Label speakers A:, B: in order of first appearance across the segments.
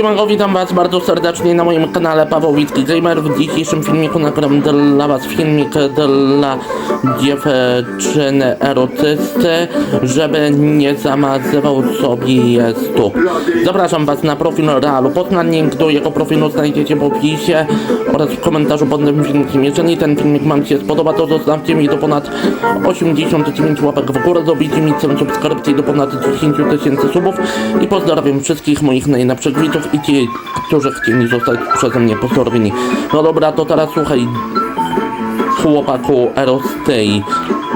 A: Siemanko, witam was bardzo serdecznie na moim kanale Paweł Witki Gamer. W dzisiejszym filmiku nagram dla was filmik dla dziewczyny erotysty, żeby nie zamazywał sobie stóp. Zapraszam was na profil Realu Poznań, link do jego profilu znajdziecie w opisie oraz w komentarzu pod tym filmikiem. Jeżeli ten filmik wam się spodoba, to zostawcie mi do ponad 89 łapek w górę, dobijcie mi cel subskrypcji do ponad 10 tysięcy subów i pozdrawiam wszystkich moich najlepszych widzów i ci, którzy chcieli zostać przeze mnie pozdrowieni. No dobra, to teraz słuchaj, chłopaku Erostei.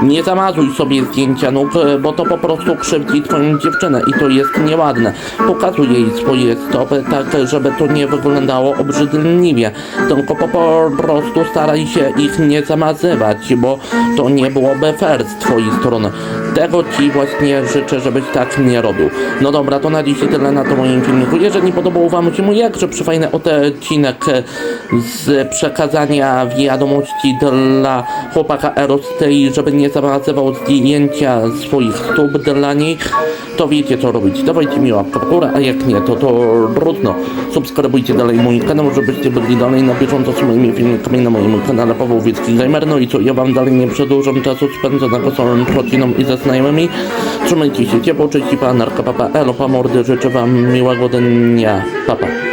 A: Nie zamazuj sobie zdjęcia nóg, e, bo to po prostu krzywdzi twoją dziewczynę i to jest nieładne. Pokazuj jej swoje stopy tak, żeby to nie wyglądało obrzydliwie. Tylko po, po prostu staraj się ich nie zamazywać, bo to nie byłoby fair z twojej strony. Tego ci właśnie życzę, żebyś tak nie robił. No dobra, to na dzisiaj tyle na to moim filmiku. Jeżeli podobał wam się mój jakże przyfajny odcinek e, z przekazania wiadomości dla chłopaka Erostei, żeby nie zamazywał zdjęcia swoich stóp dla niej, to wiecie co robić. Dawajcie mi łapkę w górę, a jak nie, to to trudno. Subskrybujcie dalej mój kanał, żebyście byli dalej na bieżąco z moimi filmikami na moim kanale Paweł Wiecki Gamer. No i co, ja wam dalej nie przedłużam czasu spędzonego z całym rodziną i ze znajomymi. Trzymajcie się ciepło, cześć i pa, narka, papa, elo, pa, mordy, życzę wam miłego dnia, papa.